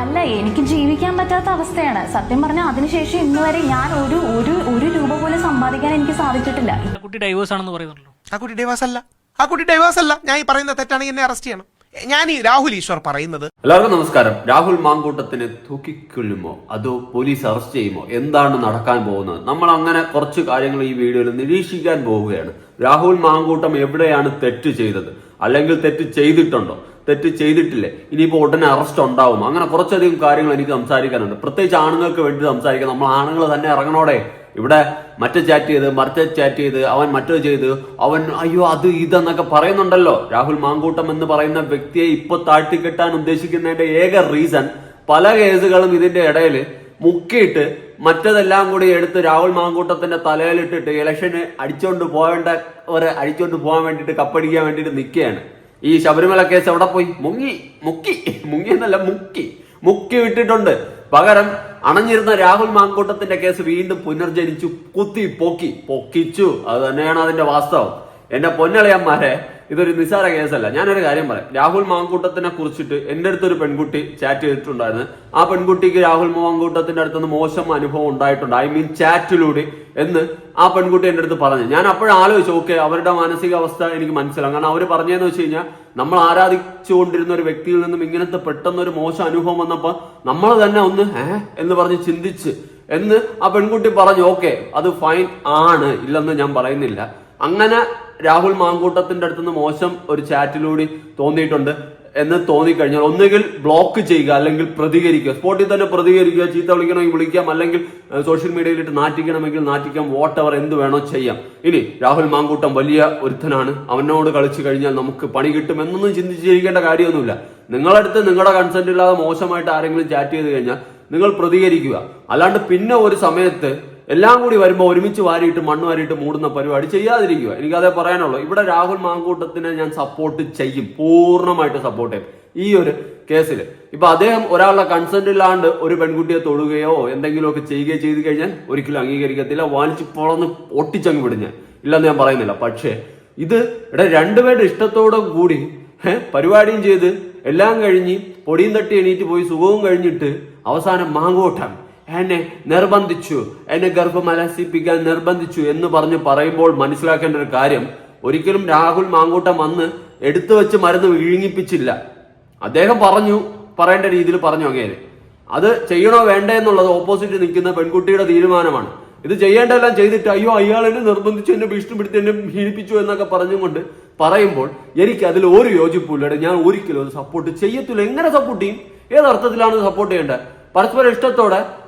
അല്ല എനിക്ക് ജീവിക്കാൻ പറ്റാത്ത അവസ്ഥയാണ്. സത്യം പറഞ്ഞാൽ അതിനുശേഷം ഇന്ന് വരെ ഞാൻ ഒരു ഒരു ഒരു രൂപ പോലും സമ്പാദിക്കാൻ എനിക്ക് സാധിച്ചിട്ടില്ല. കുട്ടി ഡൈവേഴ്സ് ആണെന്ന് പറയുന്നുണ്ടല്ലോ. ആ കുട്ടി ഡൈവേഴ്സ് അല്ല. ആ കുട്ടി ഡൈവേഴ്സ് അല്ല. ഞാൻ ഈ പറയുന്ന തെറ്റാണെങ്കിൽ എന്നെ അറസ്റ്റ് ചെയ്യണം. ഞാൻ ഈ രാഹുൽ ഈശ്വർ പറയുന്നത്. എല്ലാവർക്കും നമസ്കാരം. രാഹുൽ മാങ്കൂട്ടത്തിന് തൂക്കിക്കൊല്ലുമോ? അതോ പോലീസ് അറസ്റ്റ് ചെയ്യുമോ? എന്താണ് നടക്കാൻ പോകുന്നത്? നമ്മൾ അങ്ങനെ കുറച്ച് കാര്യങ്ങൾ ഈ വീഡിയോയിൽ നിരീക്ഷിക്കാൻ പോവുകയാണ്. രാഹുൽ മാങ്കൂട്ടം എവിടെയാണ് തെറ്റ് ചെയ്തത്? അല്ലെങ്കിൽ തെറ്റ് ചെയ്തിട്ടുണ്ടോ? തെറ്റ് ചെയ്തിട്ടില്ലേ? ഇനിയിപ്പോൾ ഉടനെ അറസ്റ്റ് ഉണ്ടാവും. അങ്ങനെ കുറച്ചധികം കാര്യങ്ങൾ എനിക്ക് സംസാരിക്കാനുണ്ട്. പ്രത്യേകിച്ച് ആണുങ്ങൾക്ക് വേണ്ടി സംസാരിക്കാം. നമ്മൾ ആണുങ്ങൾ തന്നെ ഇറങ്ങണോടെ? ഇവിടെ മറ്റേ ചാറ്റ് ചെയ്ത് മറ്റേ ചാറ്റ് ചെയ്ത് അവൻ മറ്റേ ചെയ്ത് അവൻ അയ്യോ അത് ഇതെന്നൊക്കെ പറയുന്നുണ്ടല്ലോ. രാഹുൽ മാങ്കൂട്ടം എന്ന് പറയുന്ന വ്യക്തിയെ ഇപ്പൊ താഴ്ത്തിക്കെട്ടാൻ ഉദ്ദേശിക്കുന്നതിന്റെ ഏക റീസൺ പല കേസുകളും ഇതിന്റെ ഇടയിൽ മുക്കിയിട്ട് മറ്റതെല്ലാം കൂടി എടുത്ത് രാഹുൽ മാങ്കൂട്ടത്തിന്റെ തലയിലിട്ടിട്ട് ഇലക്ഷന് അടിച്ചോണ്ട് പോകേണ്ട ഒരു അടിച്ചോണ്ട് പോകാൻ വേണ്ടിയിട്ട് കപ്പടിക്കാൻ വേണ്ടിയിട്ട് നിൽക്കുകയാണ്. ഈ ശബരിമല കേസ് എവിടെ പോയി? മുങ്ങി മുക്കി മുങ്ങി എന്നല്ല മുക്കി. മുക്കി വിട്ടിട്ടുണ്ട് പകരം അണഞ്ഞിരുന്ന രാഹുൽ മാങ്കൂട്ടത്തിന്റെ കേസ് വീണ്ടും പുനർജനിച്ചു കുത്തി പൊക്കി പൊക്കിച്ചു. അത് തന്നെയാണ് അതിന്റെ വാസ്തവം. എന്റെ പൊന്നളിയന്മാരെ ഇതൊരു നിസ്സാര കേസല്ല. ഞാനൊരു കാര്യം പറയാം. രാഹുൽ മാങ്കൂട്ടത്തിനെ കുറിച്ചിട്ട് എന്റെ അടുത്തൊരു പെൺകുട്ടി ചാറ്റ് ചെയ്തിട്ടുണ്ടായിരുന്നു. ആ പെൺകുട്ടിക്ക് രാഹുൽ മാങ്കൂട്ടത്തിന്റെ അടുത്തുനിന്ന് മോശം അനുഭവം ഉണ്ടായിട്ടുണ്ട്. ഐ മീൻ ചാറ്റിലൂടെ എന്ന് ആ പെൺകുട്ടി എന്റെ അടുത്ത് പറഞ്ഞു. ഞാൻ അപ്പോഴും ആലോചിച്ചു ഓക്കെ അവരുടെ മാനസികാവസ്ഥ എനിക്ക് മനസ്സിലാവും. കാരണം അവർ പറഞ്ഞതെന്ന് വെച്ച് കഴിഞ്ഞാൽ നമ്മൾ ആരാധിച്ചുകൊണ്ടിരുന്ന ഒരു വ്യക്തിയിൽ നിന്നും ഇങ്ങനത്തെ പെട്ടെന്ന് ഒരു മോശം അനുഭവം വന്നപ്പോൾ നമ്മൾ തന്നെ ഒന്ന് ഏ? എന്ന് പറഞ്ഞ് ചിന്തിച്ച് എന്ന് ആ പെൺകുട്ടി പറഞ്ഞു. ഓക്കെ അത് ഫൈൻ ആണ്. ഇല്ലെന്ന് ഞാൻ പറയുന്നില്ല. അങ്ങനെ രാഹുൽ മാങ്കൂട്ടത്തിന്റെ അടുത്തുനിന്ന് മോശം ഒരു ചാറ്റിലൂടെ തോന്നിയിട്ടുണ്ട് എന്ന് തോന്നിക്കഴിഞ്ഞാൽ ഒന്നുകിൽ ബ്ലോക്ക് ചെയ്യുക അല്ലെങ്കിൽ പ്രതികരിക്കുക. സ്പോട്ടിൽ തന്നെ പ്രതികരിക്കുക ചീത്ത വിളിക്കണമെങ്കിൽ വിളിക്കാം അല്ലെങ്കിൽ സോഷ്യൽ മീഡിയയിലിട്ട് നാറ്റിക്കണമെങ്കിൽ നാറ്റിക്കാം അവർ എന്ത് വേണോ ചെയ്യാം. ഇനി രാഹുൽ മാങ്കൂട്ടം വലിയ ഒരുത്തനാണ്. അവനോട് കളിച്ചു കഴിഞ്ഞാൽ നമുക്ക് പണി കിട്ടും എന്നൊന്നും ചിന്തിച്ചിരിക്കേണ്ട കാര്യമൊന്നുമില്ല. നിങ്ങളടുത്ത് നിങ്ങളുടെ കൺസെന്റ് ഇല്ലാതെ മോശമായിട്ട് ആരെങ്കിലും ചാറ്റ് ചെയ്ത് കഴിഞ്ഞാൽ നിങ്ങൾ പ്രതികരിക്കുക. അല്ലാണ്ട് പിന്നെ ഒരു സമയത്ത് എല്ലാം കൂടി വരുമ്പോൾ ഒരുമിച്ച് വാരിയിട്ട് മണ്ണ് വാരിയിട്ട് മൂടുന്ന പരിപാടി ചെയ്യാതിരിക്കുക. എനിക്കതേ പറയാനുള്ളൂ. ഇവിടെ രാഹുൽ മാങ്കൂട്ടത്തിനെ ഞാൻ സപ്പോർട്ട് ചെയ്യും. പൂർണമായിട്ട് സപ്പോർട്ട് ചെയ്യും. ഈ ഒരു കേസിൽ ഇപ്പൊ അദ്ദേഹം ഒരാളുടെ കൺസെന്റ് ഇല്ലാണ്ട് ഒരു പെൺകുട്ടിയെ തൊടുകയോ എന്തെങ്കിലുമൊക്കെ ചെയ്യുകയോ ചെയ്തു കഴിഞ്ഞാൽ ഒരിക്കലും അംഗീകരിക്കത്തില്ല. വാലിച്ച് പൊളന്ന് ഒട്ടിച്ചങ്ങ് വിടും ഞാൻ. ഇല്ലെന്ന് ഞാൻ പറയുന്നില്ല. പക്ഷേ ഇത് ഇവിടെ രണ്ടുപേരുടെ ഇഷ്ടത്തോടെ കൂടി പരിപാടിയും ചെയ്ത് എല്ലാം കഴിഞ്ഞ് പൊടിയും തട്ടി എണീറ്റ് പോയി സുഖവും കഴിഞ്ഞിട്ട് അവസാനം മാങ്കോട്ടം. എന്നെ നിർബന്ധിച്ചു എന്നെ ഗർഭമലസിപ്പിക്കാൻ നിർബന്ധിച്ചു എന്ന് പറഞ്ഞ് പറയുമ്പോൾ മനസ്സിലാക്കേണ്ട ഒരു കാര്യം ഒരിക്കലും രാഹുൽ മാങ്കൂട്ടം വന്ന് എടുത്തു വെച്ച് മരുന്ന് വിഴുങ്ങിപ്പിച്ചില്ല. അദ്ദേഹം പറഞ്ഞു പറയേണ്ട രീതിയിൽ പറഞ്ഞു അങ്ങേര് അത് ചെയ്യണോ വേണ്ടേ എന്നുള്ളത് ഓപ്പോസിറ്റ് നിൽക്കുന്ന പെൺകുട്ടിയുടെ തീരുമാനമാണ്. ഇത് ചെയ്യേണ്ടതെല്ലാം ചെയ്തിട്ട് അയ്യോ അയാൾ എന്നെ നിർബന്ധിച്ചു എന്നെ ഭീഷണിപ്പെടുത്തി എന്നെ പീഡിപ്പിച്ചു എന്നൊക്കെ പറഞ്ഞുകൊണ്ട് പറയുമ്പോൾ എനിക്ക് അതിൽ ഒരു യോജിപ്പില്ല ഞാൻ ഒരിക്കലും അത് സപ്പോർട്ട് ചെയ്യത്തില്ല. എങ്ങനെ സപ്പോർട്ട് ചെയ്യും? ഏതർത്ഥത്തിലാണ് സപ്പോർട്ട് ചെയ്യേണ്ടത്? പരസ്പര ഇഷ്ടത്തോടെ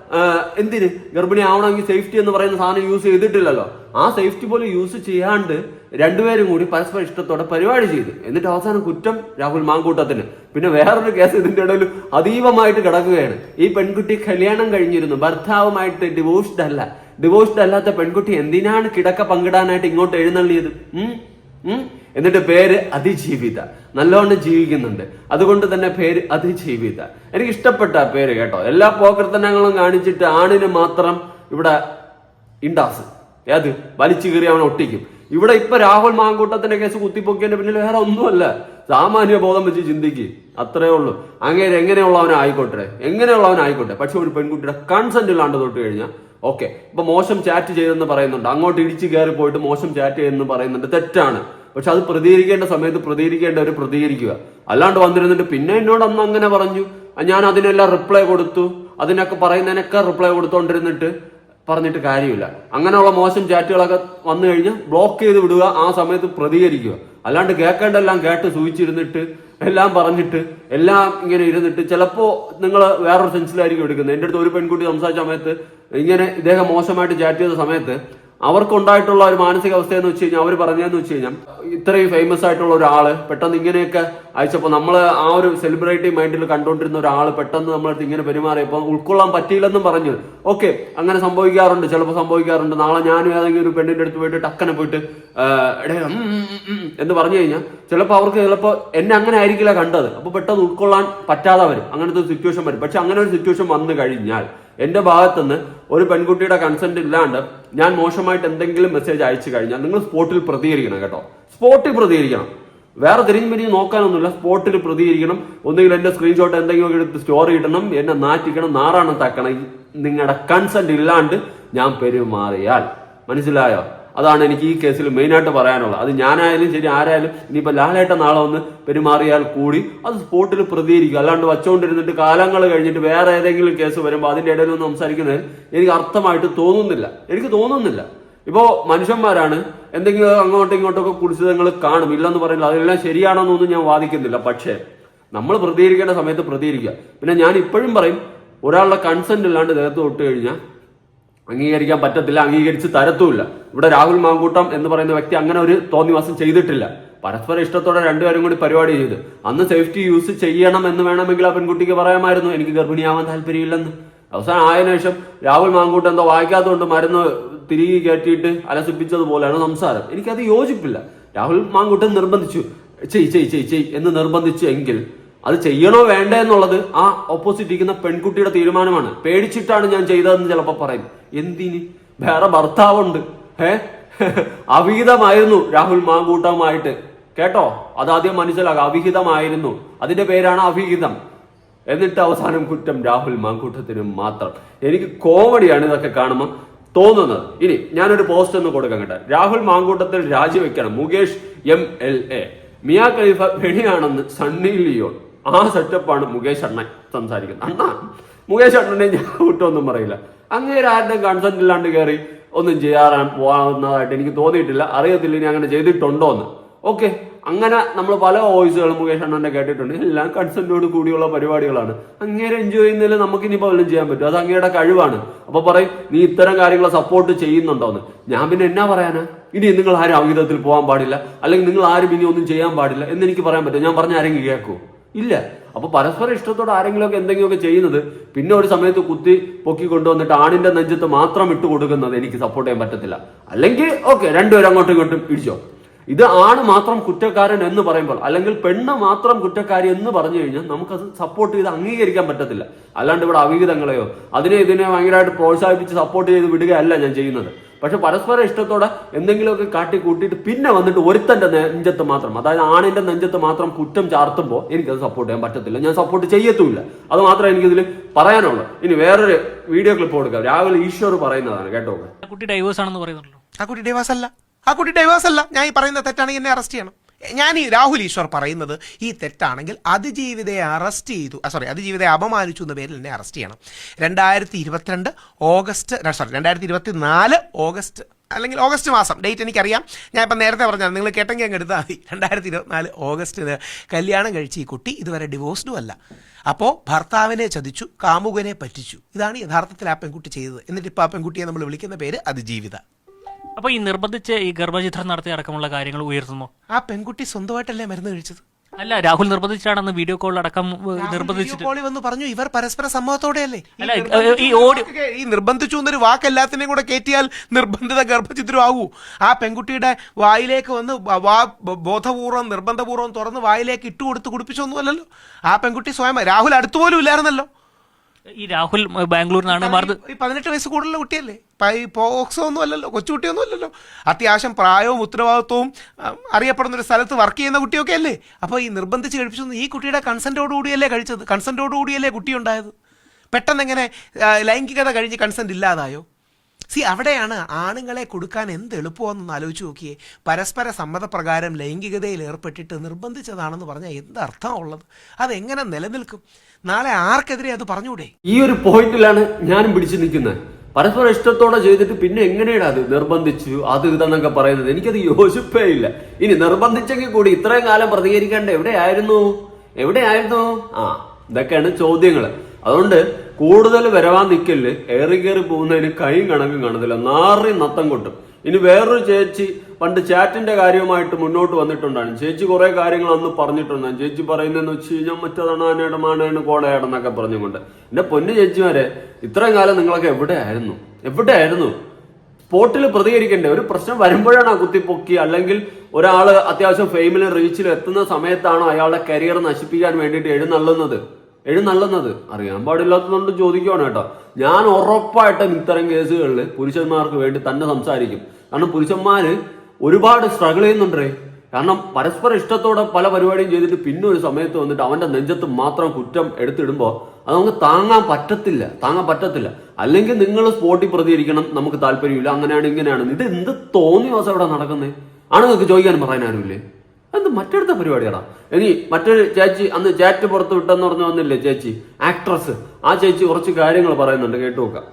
എന്തിന്? ഗർഭിണി ആവണമെങ്കിൽ സേഫ്റ്റി എന്ന് പറയുന്ന സാധനം യൂസ് ചെയ്തിട്ടില്ലല്ലോ. ആ സേഫ്റ്റി പോലും യൂസ് ചെയ്യാണ്ട് രണ്ടുപേരും കൂടി പരസ്പരം ഇഷ്ടത്തോടെ പരിപാടി ചെയ്തു. എന്നിട്ട് അവസാനം കുറ്റം രാഹുൽ മാങ്കൂട്ടത്തിന്. പിന്നെ വേറൊരു കേസ് ഇതിന്റെ ഇടയിൽ അതീവമായിട്ട് കിടക്കുകയാണ്. ഈ പെൺകുട്ടി കല്യാണം കഴിഞ്ഞിരുന്നു. ഭർത്താവുമായിട്ട് ഡിവോഴ്സ്ഡ് അല്ല. ഡിവോഴ്സ്ഡ് അല്ലാത്ത പെൺകുട്ടി എന്തിനാണ് കിടക്ക പങ്കിടാനായിട്ട് ഇങ്ങോട്ട് എഴുന്നള്ളിയത്? എന്നിട്ട് പേര് അതിജീവിത. നല്ലോണം ജീവിക്കുന്നുണ്ട്. അതുകൊണ്ട് തന്നെ പേര് അതിജീവിത. എനിക്ക് ഇഷ്ടപ്പെട്ട പേര് കേട്ടോ. എല്ലാ പോകർത്തനങ്ങളും കാണിച്ചിട്ട് ആണിന് മാത്രം ഇവിടെ ഇണ്ടാസ്. ഏത്? വലിച്ചു കയറി അവൻ ഒട്ടിക്കും. ഇവിടെ ഇപ്പൊ രാഹുൽ മാങ്കൂട്ടത്തിന്റെ കേസ് കുത്തിപ്പൊക്കിയതിന്റെ പിന്നിൽ വേറെ ഒന്നുമല്ല. സാമാന്യ ബോധം വെച്ച് ചിന്തിക്ക്. അത്രേ ഉള്ളൂ. അങ്ങനെ എങ്ങനെയുള്ളവനായിക്കോട്ടെ. എങ്ങനെയുള്ളവനായിക്കോട്ടെ. പക്ഷെ ഒരു പെൺകുട്ടിയുടെ കൺസെന്റ് ഇല്ലാണ്ട് തൊട്ട് കഴിഞ്ഞാൽ ഓക്കെ. ഇപ്പൊ മോശം ചാറ്റ് ചെയ്തെന്ന് പറയുന്നുണ്ട്. അങ്ങോട്ട് ഇടിച്ച് കയറി പോയിട്ട് മോശം ചാറ്റ് ചെയ്തെന്ന് പറയുന്നുണ്ട്. തെറ്റാണ്. പക്ഷെ അത് പ്രതികരിക്കേണ്ട സമയത്ത് പ്രതികരിക്കേണ്ട ഒരു പ്രതികരിക്കുക. അല്ലാണ്ട് വന്നിരുന്നിട്ട് പിന്നെ എന്നോട് അന്ന് അങ്ങനെ പറഞ്ഞു. ഞാൻ അതിനെല്ലാം റിപ്ലൈ കൊടുത്തു. അതിനൊക്കെ പറയുന്നതിനൊക്കെ റിപ്ലൈ കൊടുത്തോണ്ടിരുന്നിട്ട് പറഞ്ഞിട്ട് കാര്യമില്ല. അങ്ങനെയുള്ള മോശം ചാറ്റുകളൊക്കെ വന്നു കഴിഞ്ഞാൽ ബ്ലോക്ക് ചെയ്ത് വിടുക ആ സമയത്ത് പ്രതികരിക്കുക. അല്ലാണ്ട് കേൾക്കേണ്ടെല്ലാം കേട്ട് സൂചിച്ചിരുന്നിട്ട് എല്ലാം പറഞ്ഞിട്ട് എല്ലാം ഇങ്ങനെ ഇരുന്നിട്ട് ചിലപ്പോ നിങ്ങൾ വേറൊരു സെൻസിലായിരിക്കും എടുക്കുന്നത്. എന്റെ അടുത്ത് ഒരു പെൺകുട്ടി സംസാരിച്ച സമയത്ത് ഇങ്ങനെ ഇദ്ദേഹം മോശമായിട്ട് ചാറ്റ് ചെയ്ത സമയത്ത് അവർക്കുണ്ടായിട്ടുള്ള ഒരു മാനസികാവസ്ഥ എന്ന് വെച്ച് കഴിഞ്ഞാൽ അവർ പറഞ്ഞതെന്ന് വെച്ച് കഴിഞ്ഞാൽ ഇത്രയും ഫേമസ് ആയിട്ടുള്ള ഒരാൾ പെട്ടെന്ന് ഇങ്ങനെയൊക്കെ അയച്ചപ്പോൾ നമ്മൾ ആ ഒരു സെലിബ്രിറ്റി മൈൻഡിൽ കണ്ടുകൊണ്ടിരുന്ന ഒരാൾ പെട്ടെന്ന് നമ്മളടുത്ത് ഇങ്ങനെ പെരുമാറിയപ്പോൾ ഉൾക്കൊള്ളാൻ പറ്റിയില്ലെന്നും പറഞ്ഞു. ഓക്കെ അങ്ങനെ സംഭവിക്കാറുണ്ട്. ചിലപ്പോൾ സംഭവിക്കാറുണ്ട്. നാളെ ഞാനും ഏതെങ്കിലും ഒരു പെണ്ണിന്റെ അടുത്ത് പോയിട്ട് ടക്കനെ പോയിട്ട് എടേ, എന്ന് പറഞ്ഞു കഴിഞ്ഞാൽ ചിലപ്പോൾ അവർക്ക് ചിലപ്പോൾ എന്നെ അങ്ങനെ ആയിരിക്കില്ല കണ്ടത്. അപ്പോൾ പെട്ടെന്ന് ഉൾക്കൊള്ളാൻ പറ്റാതെ വരും. അങ്ങനത്തെ ഒരു സിറ്റുവേഷൻ വരും. പക്ഷെ അങ്ങനെ ഒരു സിറ്റുവേഷൻ വന്നു കഴിഞ്ഞാൽ എന്റെ ഭാഗത്തുനിന്ന് ഒരു പെൺകുട്ടിയുടെ കൺസെന്റ് ഇല്ലാണ്ട് ഞാൻ മോശമായിട്ട് എന്തെങ്കിലും മെസ്സേജ് അയച്ചു കഴിഞ്ഞാൽ നിങ്ങൾ സ്പോട്ടിൽ പ്രതികരിക്കണം കേട്ടോ. സ്പോട്ടിൽ പ്രതികരിക്കണം. വേറെ തിരിഞ്ഞു പിരിഞ്ഞ് നോക്കാനൊന്നുമില്ല. സ്പോട്ടിൽ പ്രതികരിക്കണം. ഒന്നുകിൽ എന്റെ സ്ക്രീൻഷോട്ട് എന്തെങ്കിലും എടുത്ത് സ്റ്റോറി ഇടണം. എന്നെ നാറ്റിക്കണം. നാറാണം തക്കണം. നിങ്ങളുടെ കൺസെന്റ് ഇല്ലാണ്ട് ഞാൻ പെരുമാറിയാൽ. മനസ്സിലായോ? അതാണ് എനിക്ക് ഈ കേസിൽ മെയിനായിട്ട് പറയാനുള്ളത്. അത് ഞാനായാലും ശരി ആരായാലും ഇനിയിപ്പോൾ ലാലേട്ട നാളെ ഒന്ന് പെരുമാറിയാൽ കൂടി അത് സ്പോട്ടിൽ പ്രതികരിക്കും. അല്ലാണ്ട് വച്ചുകൊണ്ടിരുന്നിട്ട് കാലങ്ങൾ കഴിഞ്ഞിട്ട് വേറെ ഏതെങ്കിലും കേസ് വരുമ്പോൾ അതിന്റെ ഇടയിൽ ഒന്ന് സംസാരിക്കുന്നതിൽ എനിക്ക് അർത്ഥമായിട്ട് തോന്നുന്നില്ല. എനിക്ക് തോന്നുന്നില്ല. ഇപ്പോൾ മനുഷ്യന്മാരാണ് എന്തെങ്കിലും അങ്ങോട്ടും ഇങ്ങോട്ടൊക്കെ കുടിച്ചതങ്ങൾ കാണും. ഇല്ലെന്ന് പറയുന്നത് അതെല്ലാം ശരിയാണെന്നൊന്നും ഞാൻ വാദിക്കുന്നില്ല. പക്ഷേ നമ്മൾ പ്രതികരിക്കേണ്ട സമയത്ത് പ്രതികരിക്കുക. പിന്നെ ഞാൻ ഇപ്പോഴും പറയും ഒരാളുടെ കൺസെന്റ് ഇല്ലാണ്ട് ദേഹത്ത് തൊട്ട് കഴിഞ്ഞാൽ അംഗീകരിക്കാൻ പറ്റത്തില്ല അംഗീകരിച്ച് തരത്തുമില്ല. ഇവിടെ രാഹുൽ മാങ്കൂട്ടം എന്ന് പറയുന്ന വ്യക്തി അങ്ങനെ ഒരു തോന്നിവാസം ചെയ്തിട്ടില്ല. പരസ്പര ഇഷ്ടത്തോടെ രണ്ടുപേരും കൂടി പരിപാടി ചെയ്ത്. അന്ന് സേഫ്റ്റി യൂസ് ചെയ്യണം എന്ന് വേണമെങ്കിൽ ആ പെൺകുട്ടിക്ക് പറയാമായിരുന്നു. എനിക്ക് ഗർഭിണിയാവാൻ താല്പര്യമില്ലെന്ന്. അവസാനം ആയതിനു ശേഷം രാഹുൽ മാങ്കൂട്ടം എന്തോ വായിക്കാത്തതുകൊണ്ട് മരുന്ന് തിരികെ കയറ്റിയിട്ട് അലസിപ്പിച്ചതുപോലെയാണ് സംസാരം. എനിക്കത് യോജിപ്പില്ല. രാഹുൽ മാങ്കൂട്ടം നിർബന്ധിച്ചു. ചെയ് ചെയ് ചെയ് ചെയ് എന്ന് നിർബന്ധിച്ചു എങ്കിൽ അത് ചെയ്യണോ വേണ്ട എന്നുള്ളത് ആ ഓപ്പോസിറ്റ് ഇരിക്കുന്ന പെൺകുട്ടിയുടെ തീരുമാനമാണ്. പേടിച്ചിട്ടാണ് ഞാൻ ചെയ്തതെന്ന് ചിലപ്പോൾ പറയും. എന്തിന്? വേറെ ഭർത്താവുണ്ട്. ഏ അവിഹിതമായിരുന്നു രാഹുൽ മാങ്കൂട്ടവുമായിട്ട്. കേട്ടോ? അതാദ്യം മനസ്സിലാക്കുക അവിഹിതമായിരുന്നു. അതിന്റെ പേരാണ് അവിഹിതം. എന്നിട്ട് അവസാനം കുറ്റം രാഹുൽ മാങ്കൂട്ടത്തിന് മാത്രം. എനിക്ക് കോമഡിയാണ് ഇതൊക്കെ കാണുമ്പോൾ തോന്നുന്നത്. ഇനി ഞാനൊരു പോസ്റ്റ് ഒന്ന് കൊടുക്കാൻ കേട്ടെ. Rahul Mamkootathil രാജിവെക്കണം. Mukesh M L A Mia Khalifa വെണിയാണെന്ന് Sunny Leon. ആ സെറ്റപ്പാണ് മുകേഷ് അണ്ണൻ സംസാരിക്കുന്നത്. അണ്ണ മുകേഷ് അണ്ണനെ ഞാൻ വിട്ടൊന്നും പറയില്ല. അങ്ങേര് ആരുടെയും കൺസെന്റ് ഇല്ലാണ്ട് കയറി ഒന്നും ചെയ്യാറാൻ പോകാവുന്നതായിട്ട് എനിക്ക് തോന്നിയിട്ടില്ല. അറിയത്തില്ല ഇനി അങ്ങനെ ചെയ്തിട്ടുണ്ടോ എന്ന് ഓക്കെ അങ്ങനെ നമ്മൾ പല വോയിസുകളും മുകേഷ് അണ്ണന്റെ കേട്ടിട്ടുണ്ട്. എല്ലാം കൺസെന്റോട് കൂടിയുള്ള പരിപാടികളാണ്. അങ്ങേരെ എൻജോയ് ചെയ്യുന്നതിൽ നമുക്ക് ഇനിയിപ്പോൾ വല്ലതും ചെയ്യാൻ പറ്റും അത് അങ്ങയുടെ കഴിവാണ്. അപ്പൊ പറയും നീ ഇത്തരം കാര്യങ്ങളെ സപ്പോർട്ട് ചെയ്യുന്നുണ്ടോന്ന്? ഞാൻ പിന്നെ എന്നാ പറയാനാ? ഇനി നിങ്ങൾ ആരും അവിധത്തിൽ പോകാൻ പാടില്ല. അല്ലെങ്കിൽ നിങ്ങൾ ആരും ഇനി ഒന്നും ചെയ്യാൻ പാടില്ല എന്ന് എനിക്ക് പറയാൻ പറ്റും ഞാൻ പറഞ്ഞ ആരെങ്കിലും കേൾക്കൂ ഇല്ല. അപ്പൊ പരസ്പര ഇഷ്ടത്തോടെ ആരെങ്കിലുമൊക്കെ എന്തെങ്കിലുമൊക്കെ ചെയ്യുന്നത് പിന്നെ ഒരു സമയത്ത് കുത്തി പൊക്കി കൊണ്ടുവന്നിട്ട് ആണിന്റെ നെഞ്ചത്ത് മാത്രം ഇട്ട് കൊടുക്കുന്നത് എനിക്ക് സപ്പോർട്ട് ചെയ്യാൻ പറ്റത്തില്ല. അല്ലെങ്കിൽ ഓക്കെ രണ്ടുപേരും അങ്ങോട്ടും ഇങ്ങോട്ടും ഇടിച്ചോ. ഇത് ആണ് മാത്രം കുറ്റക്കാരൻ എന്ന് പറയുമ്പോൾ അല്ലെങ്കിൽ പെണ്ണ് മാത്രം കുറ്റക്കാരി എന്ന് പറഞ്ഞു കഴിഞ്ഞാൽ നമുക്കത് സപ്പോർട്ട് ചെയ്ത് അംഗീകരിക്കാൻ പറ്റത്തില്ല. അല്ലാണ്ട് ഇവിടെ അവിഹിതങ്ങളെയോ അതിനെ ഇതിനെ ഭയങ്കരമായിട്ട് പ്രോത്സാഹിപ്പിച്ച് സപ്പോർട്ട് ചെയ്ത് വിടുകയല്ല ഞാൻ ചെയ്യുന്നത്. പക്ഷെ പരസ്പര ഇഷ്ടത്തോടെ എന്തെങ്കിലുമൊക്കെ കാട്ടി കൂട്ടിയിട്ട് പിന്നെ വന്നിട്ട് ഒരുത്തന്റെ നെഞ്ചത്ത് മാത്രം അതായത് ആണിന്റെ നെഞ്ചത്ത് മാത്രം കുറ്റം ചാർത്തുമ്പോൾ എനിക്കത് സപ്പോർട്ട് ചെയ്യാൻ പറ്റത്തില്ല. ഞാൻ സപ്പോർട്ട് ചെയ്യത്തുമില്ല. അത് മാത്രമേ എനിക്കിതിൽ പറയാനുള്ളൂ. ഇനി വേറൊരു വീഡിയോ ക്ലിപ്പ് കൊടുക്കാം രാവിലെ ഈശ്വർ പറയുന്നതാണ്. കേട്ടോ? ആ കുട്ടി ഡൈവേഴ്സ് ആണെന്ന് പറയുന്നുള്ളൂ ആ കുട്ടി ഡൈവേഴ്സ് അല്ല. ആ കുട്ടി ഡൈവേഴ്സ് അല്ല. ഞാൻ ഈ പറയുന്ന തെറ്റാണെങ്കിൽ എന്നെ അറസ്റ്റ് ചെയ്യണം. ഞാൻ ഈ രാഹുൽ ഈശ്വർ പറയുന്നത് ഈ തെറ്റാണെങ്കിൽ അതിജീവിതയെ അറസ്റ്റ് ചെയ്തു. സോറി അതിജീവിതയെ അപമാനിച്ചു എന്ന പേരിൽ എന്നെ അറസ്റ്റ് ചെയ്യണം. രണ്ടായിരത്തി ഇരുപത്തിരണ്ട് ഓഗസ്റ്റ് സോറി രണ്ടായിരത്തി ഇരുപത്തി നാല് ഓഗസ്റ്റ് അല്ലെങ്കിൽ ഓഗസ്റ്റ് മാസം. ഡേറ്റ് എനിക്കറിയാം. ഞാൻ ഇപ്പം നേരത്തെ പറഞ്ഞാൽ നിങ്ങൾ കേട്ടെങ്കിൽ അങ്ങ് എടുത്താൽ മതി. രണ്ടായിരത്തി ഇരുപത്തിനാല് ഓഗസ്റ്റിന് കല്യാണം കഴിച്ച് ഈ കുട്ടി ഇതുവരെ ഡിവോഴ്സ്ഡും അല്ല. അപ്പോൾ ഭർത്താവിനെ ചതിച്ചു കാമുകനെ പറ്റിച്ചു. ഇതാണ് യഥാർത്ഥത്തിൽ ആ പെൺകുട്ടി ചെയ്തത്. എന്നിട്ട് ഇപ്പോൾ ആ പെൺകുട്ടിയെ നമ്മൾ വിളിക്കുന്ന പേര് അതിജീവിത. അപ്പൊ ഈ നിർബന്ധിച്ച് ഈ ഗർഭചിത്രം നടത്തി അടക്കമുള്ള കാര്യങ്ങൾ ഉയർത്തുന്നു ആ പെൺകുട്ടി സ്വന്തമായിട്ടല്ലേ മരുന്ന് കഴിച്ചത്? അല്ല രാഹുൽ നിർബന്ധിച്ചാണെന്ന് വീഡിയോ കോൾ അടക്കം നിർബന്ധിച്ചു നിർബന്ധിച്ചിട്ട് കോളി വന്ന് പറഞ്ഞു ഇവർ പരസ്പര സമ്മതത്തോടെയല്ലേ? ഈ അല്ല, ഈ ഓഡിയോ- ഈ നിർബന്ധിച്ചു എന്നൊരു വാക്ക് എല്ലാത്തിനെയും കൂടെ കയറ്റിയാൽ നിർബന്ധിത ഗർഭചിത്രം ആകൂ ആ പെൺകുട്ടിയുടെ വായിലേക്ക് വന്ന് വാ ബ- ബോധപൂർവം നിർബന്ധപൂർവം തുറന്ന് വായിലേക്ക് ഇട്ടുകൊടുത്ത് കുടിപ്പിച്ചൊന്നുമല്ലല്ലോ. ആ പെൺകുട്ടി സ്വയം രാഹുൽ അടുത്തുപോലും ഇല്ലായിരുന്നല്ലോ. ഈ രാഹുൽ ബാംഗ്ലൂരിനാണ് ഈ പതിനെട്ട് വയസ്സ് കൂടുതലുള്ള കുട്ടിയല്ലേ? പോക്സോ ഒന്നും അല്ലല്ലോ കൊച്ചുകുട്ടിയൊന്നും അല്ലല്ലോ. അത്യാവശ്യം പ്രായവും ഉത്തരവാദിത്വവും അറിയപ്പെടുന്ന ഒരു സ്ഥലത്ത് വർക്ക് ചെയ്യുന്ന കുട്ടിയൊക്കെ അല്ലേ? അപ്പോൾ ഈ നിർബന്ധിച്ച് കഴിപ്പിച്ചൊന്നും ഈ കുട്ടിയുടെ കൺസെന്റോടുകൂടിയല്ലേ കഴിച്ചത്? കൺസെന്റോടുകൂടിയല്ലേ കുട്ടി ഉണ്ടായത് പെട്ടെന്ന് എങ്ങനെ ലൈംഗികത കഴിഞ്ഞ് കൺസെന്റ് ഇല്ലാതായോ? സി അവിടെയാണ് ആണുങ്ങളെ കൊടുക്കാൻ എന്ത് എളുപ്പമെന്നൊന്ന് ആലോചിച്ച് നോക്കിയേ. പരസ്പര സമ്മതപ്രകാരം ലൈംഗികതയിൽ ഏർപ്പെട്ടിട്ട് നിർബന്ധിച്ചതാണെന്ന് പറഞ്ഞാൽ എന്ത് അർത്ഥമുള്ളത് അതെങ്ങനെ നിലനിൽക്കും? നാളെ ആർക്കെതിരെ അത് പറഞ്ഞുകൂടെ? ഈ ഒരു പോയിന്റിലാണ് ഞാനും പിടിച്ചു നിൽക്കുന്നത്. പരസ്പരം ഇഷ്ടത്തോടെ ചെയ്തിട്ട് പിന്നെ എങ്ങനെയാണ് അത് നിർബന്ധിച്ചു അത് ഇതെന്നൊക്കെ പറയുന്നത്? എനിക്കത് യോജിപ്പേ ഇല്ല. ഇനി നിർബന്ധിച്ചെങ്കിൽ കൂടി ഇത്രയും കാലം പ്രതികരിക്കേണ്ട എവിടെയായിരുന്നു? എവിടെയായിരുന്നു? ആ ഇതൊക്കെയാണ് ചോദ്യങ്ങൾ അതുകൊണ്ട് കൂടുതൽ വരവാൻ നിൽക്കൽ ഏറി കയറി പോകുന്നതിന് കൈയും കണക്കും കാണത്തില്ല. നാറി നത്തം കൊട്ടും. ഇനി വേറൊരു ചേച്ചി പണ്ട് ചാറ്റിന്റെ കാര്യമായിട്ട് മുന്നോട്ട് വന്നിട്ടുണ്ടാണ് ചേച്ചി കുറെ കാര്യങ്ങൾ അന്ന് പറഞ്ഞിട്ടുണ്ടാണ് ചേച്ചി പറയുന്നതെന്ന് വെച്ച് കഴിഞ്ഞാൽ മറ്റതാണ് ആനയുടെ മാനയാണ് കോടയാടെന്നൊക്കെ പറഞ്ഞുകൊണ്ട്. എന്റെ പൊന്നു ചേച്ചിമാരെ ഇത്രയും കാലം നിങ്ങളൊക്കെ എവിടെയായിരുന്നു? എവിടെയായിരുന്നു? സ്പോട്ടിൽ പ്രതികരിക്കണ്ടേ? ഒരു പ്രശ്നം വരുമ്പോഴാണ് ആ കുത്തിപ്പൊക്കി അല്ലെങ്കിൽ ഒരാൾ അത്യാവശ്യം ഫെയിമിലും റീച്ചിലും എത്തുന്ന സമയത്താണോ അയാളുടെ കരിയർ നശിപ്പിക്കാൻ വേണ്ടിയിട്ട് എഴുന്നള്ളുന്നത്. എഴുന്നള്ളുന്നത് അറിയാൻ പാടില്ലാത്തതുകൊണ്ട് ചോദിക്കുവാണ് കേട്ടോ. ഞാൻ ഉറപ്പായിട്ടും ഇത്തരം കേസുകളിൽ പുരുഷന്മാർക്ക് വേണ്ടി തന്നെ സംസാരിക്കും. കാരണം പുരുഷന്മാര് ഒരുപാട് സ്ട്രഗിൾ ചെയ്യുന്നുണ്ടേ. കാരണം പരസ്പര ഇഷ്ടത്തോടെ പല പരിപാടിയും ചെയ്തിട്ട് പിന്നെ ഒരു സമയത്ത് വന്നിട്ട് അവന്റെ നെഞ്ചത്ത് മാത്രം കുറ്റം എടുത്തിടുമ്പോൾ അത് നമുക്ക് താങ്ങാൻ പറ്റത്തില്ല. താങ്ങാൻ പറ്റത്തില്ല. അല്ലെങ്കിൽ നിങ്ങൾ സ്പോട്ടിൽ പ്രതികരിക്കണം നമുക്ക് താല്പര്യമില്ല അങ്ങനെയാണ് ഇങ്ങനെയാണ്. ഇത് എന്ത് തോന്നിയ ദിവസം ഇവിടെ നടക്കുന്നത് ആണ് നിങ്ങൾക്ക് ചോദിക്കാൻ പറയാൻ എന്ത് മറ്റടുത്ത പരിപാടിയാടാ? ഇനി മറ്റൊരു ചേച്ചി അന്ന് ചാറ്റ് പുറത്ത് വിട്ടെന്ന് പറഞ്ഞു വന്നില്ലേ ചേച്ചി? ആക്ട്രസ് ആ ചേച്ചി കുറച്ച് കാര്യങ്ങൾ പറയുന്നുണ്ട് കേട്ടു നോക്കാം.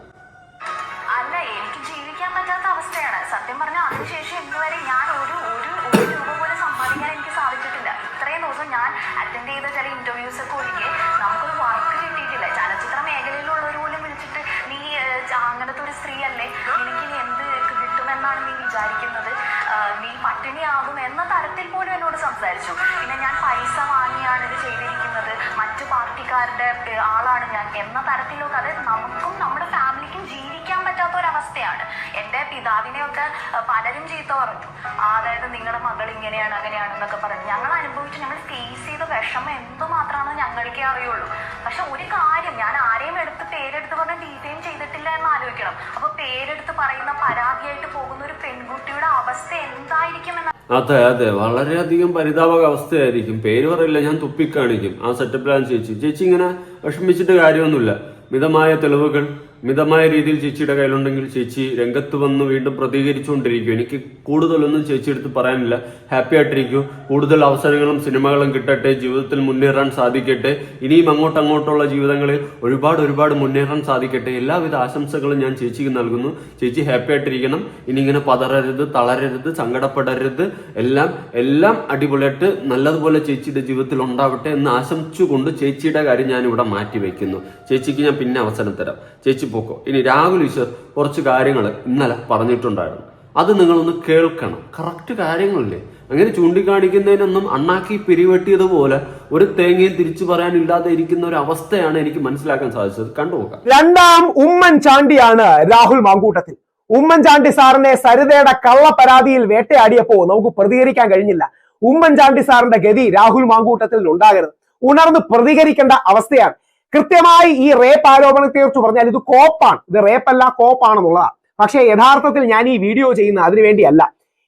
പാർട്ടിക്കാരുടെ ആളാണ് ഞാൻ. എന്ന തരത്തിലൊക്കെ അത് നമുക്കും നമ്മുടെ ഫാമിലിക്കും ജീവിക്കാൻ പറ്റാത്ത ഒരവസ്ഥയാണ് എന്റെ പിതാവിനെയൊക്കെ പലരും ചീത്ത പറഞ്ഞു. അതായത് നിങ്ങളുടെ മകൾ ഇങ്ങനെയാണ് അങ്ങനെയാണ് എന്നൊക്കെ പറഞ്ഞു. ഞങ്ങൾ അനുഭവിച്ച് ഞങ്ങൾ ഫേസ് ചെയ്ത വിഷമം എന്തുമാത്രമാണെന്ന് ഞങ്ങൾക്കേ അറിയുള്ളൂ. പക്ഷെ ഒരു കാര്യം ഞാൻ ആരെയും എടുത്ത് പേരെടുത്ത് പറഞ്ഞ് ഡീറ്റെയിൻ ചെയ്തിട്ടില്ല എന്ന് ആലോചിക്കണം. അപ്പൊ പേരെടുത്ത് പറയുന്ന പരാതിയായിട്ട് പോകുന്ന ഒരു പെൺകുട്ടിയുടെ അവസ്ഥ എന്തായിരിക്കും അതെ അതെ. വളരെയധികം പരിതാപക അവസ്ഥയായിരിക്കും പേര് പറയില്ല ഞാൻ തുപ്പിക്കാണിക്കും. ആ സെറ്റപ്പിലാണ് ചേച്ചി. ചേച്ചി ഇങ്ങനെ വിഷമിച്ചിട്ട് കാര്യമൊന്നുമില്ല. മിതമായ തെളിവുകൾ. മിതമായ രീതിയിൽ ചേച്ചിയുടെ കയ്യിലുണ്ടെങ്കിൽ ചേച്ചി രംഗത്ത് വന്ന് വീണ്ടും പ്രതികരിച്ചുകൊണ്ടിരിക്കും. എനിക്ക് കൂടുതലൊന്നും ചേച്ചി എടുത്ത് പറയാനില്ല. ഹാപ്പി ആയിട്ടിരിക്കൂ. കൂടുതൽ അവസരങ്ങളും സിനിമകളും കിട്ടട്ടെ. ജീവിതത്തിൽ മുന്നേറാൻ സാധിക്കട്ടെ. ഇനിയും അങ്ങോട്ട് അങ്ങോട്ടുള്ള ജീവിതങ്ങളിൽ ഒരുപാട് ഒരുപാട് മുന്നേറാൻ സാധിക്കട്ടെ. എല്ലാവിധ ആശംസകളും ഞാൻ ചേച്ചിക്ക് നൽകുന്നു. ചേച്ചി ഹാപ്പി ആയിട്ടിരിക്കണം. ഇനി ഇങ്ങനെ പതറരുത് തളരരുത് സങ്കടപ്പെടരുത്. എല്ലാം എല്ലാം അടിപൊളിയായിട്ട് നല്ലതുപോലെ ചേച്ചിയുടെ ജീവിതത്തിൽ ഉണ്ടാവട്ടെ എന്ന് ആശംസിച്ചുകൊണ്ട് ചേച്ചിയുടെ കാര്യം ഞാൻ ഇവിടെ മാറ്റി വെക്കുന്നു ചേച്ചിക്ക് ഞാൻ പിന്നെ അവസരം തരാം. ചേച്ചി പോക്കോ. ഇനി രാഹുൽ ഈശ്വർ കുറച്ച് കാര്യങ്ങൾ ഇന്നലെ പറഞ്ഞിട്ടുണ്ടായിരുന്നു. അത് നിങ്ങളൊന്ന് കേൾക്കണം. കറക്റ്റ് കാര്യങ്ങളില്ലേ? അങ്ങനെ ചൂണ്ടിക്കാണിക്കുന്നതിനൊന്നും അണ്ണാക്കി പിരിവെട്ടിയതുപോലെ ഒരു തേങ്ങയും തിരിച്ചു പറയാനില്ലാതെ ഇരിക്കുന്ന ഒരു അവസ്ഥയാണ് എനിക്ക് മനസ്സിലാക്കാൻ സാധിച്ചത്. കണ്ടുപോക്കാം രണ്ടാം ഉമ്മൻചാണ്ടിയാണ് രാഹുൽ മാങ്കൂട്ടത്തിൽ. ഉമ്മൻചാണ്ടി സാറിനെ സരിതയുടെ കള്ള പരാതിയിൽ വേട്ടയാടിയപ്പോ നമുക്ക് പ്രതികരിക്കാൻ കഴിഞ്ഞില്ല. ഉമ്മൻചാണ്ടി സാറിന്റെ ഗതി രാഹുൽ മാങ്കൂട്ടത്തിൽ ഉണ്ടാകരുത്. ഉണർന്ന് പ്രതികരിക്കേണ്ട അവസ്ഥയാണ്. കൃത്യമായി ഈ റേപ്പ് ആരോപണത്തെ കുറിച്ച് പറഞ്ഞാൽ ഇത് കോപ്പാണ് ഇത് റേപ്പല്ല കോപ്പാണെന്നുള്ളതാണ് പക്ഷേ യഥാർത്ഥത്തിൽ ഞാൻ ഈ വീഡിയോ ചെയ്യുന്ന അതിനു വേണ്ടിയല്ല.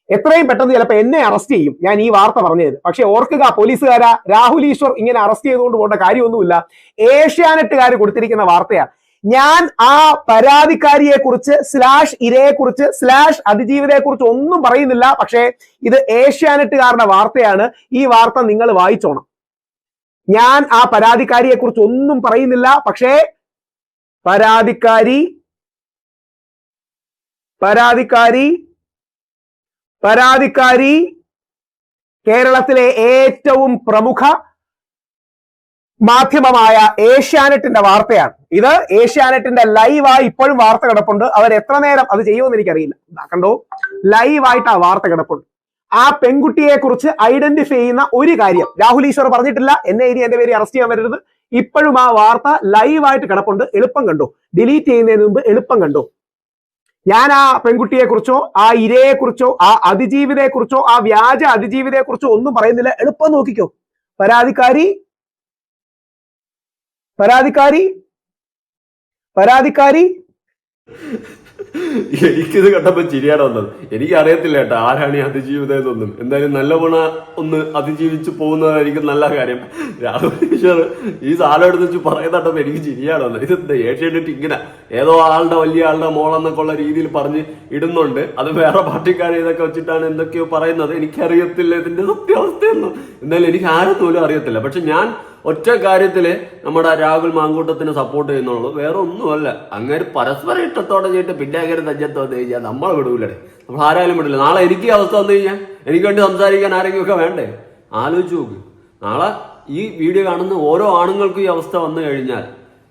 എത്രയും പെട്ടെന്ന് ചിലപ്പോൾ എന്നെ അറസ്റ്റ് ചെയ്യും. ഞാൻ ഈ വാർത്ത പറഞ്ഞത്. പക്ഷെ ഓർക്കുക പോലീസുകാരാ രാഹുൽ ഈശ്വർ ഇങ്ങനെ അറസ്റ്റ് ചെയ്തുകൊണ്ട് പോകേണ്ട കാര്യമൊന്നുമില്ല. ഏഷ്യാനെറ്റുകാർ കൊടുത്തിരിക്കുന്ന വാർത്തയാണ്. ഞാൻ ആ പരാതിക്കാരിയെ കുറിച്ച് സ്ലാഷ് ഇരയെ കുറിച്ച് സ്ലാഷ് അതിജീവിതയെ കുറിച്ച് ഒന്നും പറയുന്നില്ല. പക്ഷേ ഇത് ഏഷ്യാനെറ്റുകാരുടെ വാർത്തയാണ്. ഈ വാർത്ത നിങ്ങൾ വായിച്ചോണം. ഞാൻ ആ പരാതിക്കാരിയെ കുറിച്ച് ഒന്നും പറയുന്നില്ല. പക്ഷേ പരാതിക്കാരി പരാതിക്കാരി പരാതിക്കാരി കേരളത്തിലെ ഏറ്റവും പ്രമുഖ മാധ്യമമായ ഏഷ്യാനെറ്റിന്റെ വാർത്തയാണ്. ഇത് ഏഷ്യാനെറ്റിന്റെ ലൈവായി ഇപ്പോഴും വാർത്ത കിടപ്പുണ്ട്. അവർ എത്ര നേരം അത് ചെയ്യുമെന്ന് എനിക്കറിയില്ല. കണ്ടോ? ലൈവായിട്ട് ആ വാർത്ത കിടപ്പുണ്ട്. ആ പെൺകുട്ടിയെ കുറിച്ച് ഐഡന്റിഫൈ ചെയ്യുന്ന ഒരു കാര്യം. രാഹുൽ ഈശ്വർ പറഞ്ഞിട്ടില്ല. എന്നെ ഇനി എന്റെ പേര് അറസ്റ്റ് ചെയ്യാൻ വരരുത്. ഇപ്പോഴും ആ വാർത്ത ലൈവായിട്ട് കിടപ്പുണ്ട്. എളുപ്പം കണ്ടു? ഡിലീറ്റ് ചെയ്യുന്നതിന് മുമ്പ് എളുപ്പം കണ്ടു? ഞാൻ ആ പെൺകുട്ടിയെ കുറിച്ചോ ആ ഇരയെ കുറിച്ചോ ആ അതിജീവിതയെ കുറിച്ചോ ആ വ്യാജ അതിജീവിതയെ കുറിച്ചോ ഒന്നും പറയുന്നില്ല. എളുപ്പം നോക്കിക്കോ. പരാതിക്കാരി പരാതിക്കാരി പരാതിക്കാരി എനിക്കിത് കണ്ടപ്പോ ചിരിയാണ് വന്നത്. എനിക്ക് അറിയത്തില്ല കേട്ടോ ആരാണ് ഈ അതിജീവിതം എന്നൊന്നും എന്തായാലും നല്ല ഗുണ ഒന്ന് അതിജീവിച്ച് പോകുന്നതായിരിക്കും നല്ല കാര്യം. രാഹുൽ ഈ സാധനം എടുത്ത് വെച്ച് പറയുന്നുണ്ടപ്പോൾ എനിക്ക് ചിരിയാണ് വന്നത്. ഇത് ഏഷ്യാനെറ്റ് ഇങ്ങനെ ഏതോ ആളുടെ വലിയ ആളുടെ മോളെന്നൊക്കെ ഉള്ള രീതിയിൽ പറഞ്ഞ് ഇടുന്നുണ്ട്. അത് വേറെ പാർട്ടിക്കാരെ ഇതൊക്കെ വെച്ചിട്ടാണ് എന്തൊക്കെയോ പറയുന്നത്. എനിക്കറിയത്തില്ല ഇതിന്റെ സത്യാവസ്ഥയൊന്നും. എന്തായാലും എനിക്ക് ആരും പോലും അറിയത്തില്ല. പക്ഷെ ഞാൻ ഒറ്റ കാര്യത്തിൽ നമ്മുടെ രാഹുൽ മാങ്കൂട്ടത്തിന് സപ്പോർട്ട് ചെയ്യുന്നുള്ളൂ. വേറെ ഒന്നുമല്ല. അങ്ങനെ പരസ്പരം ഇഷ്ടത്തോടെ ചെയ്തിട്ട് പിന്നെ അങ്ങനെ തഞ്ചത്ത് വന്നു കഴിഞ്ഞാൽ നമ്മൾ വിടൂലേ നമ്മൾ ആരായാലും വിടില്ല. നാളെ എനിക്ക് അവസ്ഥ വന്നു കഴിഞ്ഞാൽ എനിക്ക് വേണ്ടി സംസാരിക്കാൻ ആരെങ്കിലും ഒക്കെ വേണ്ടേ? ആലോചിച്ച് നോക്ക്. നാളെ ഈ വീഡിയോ കാണുന്ന ഓരോ ആണുങ്ങൾക്കും ഈ അവസ്ഥ വന്നു കഴിഞ്ഞാൽ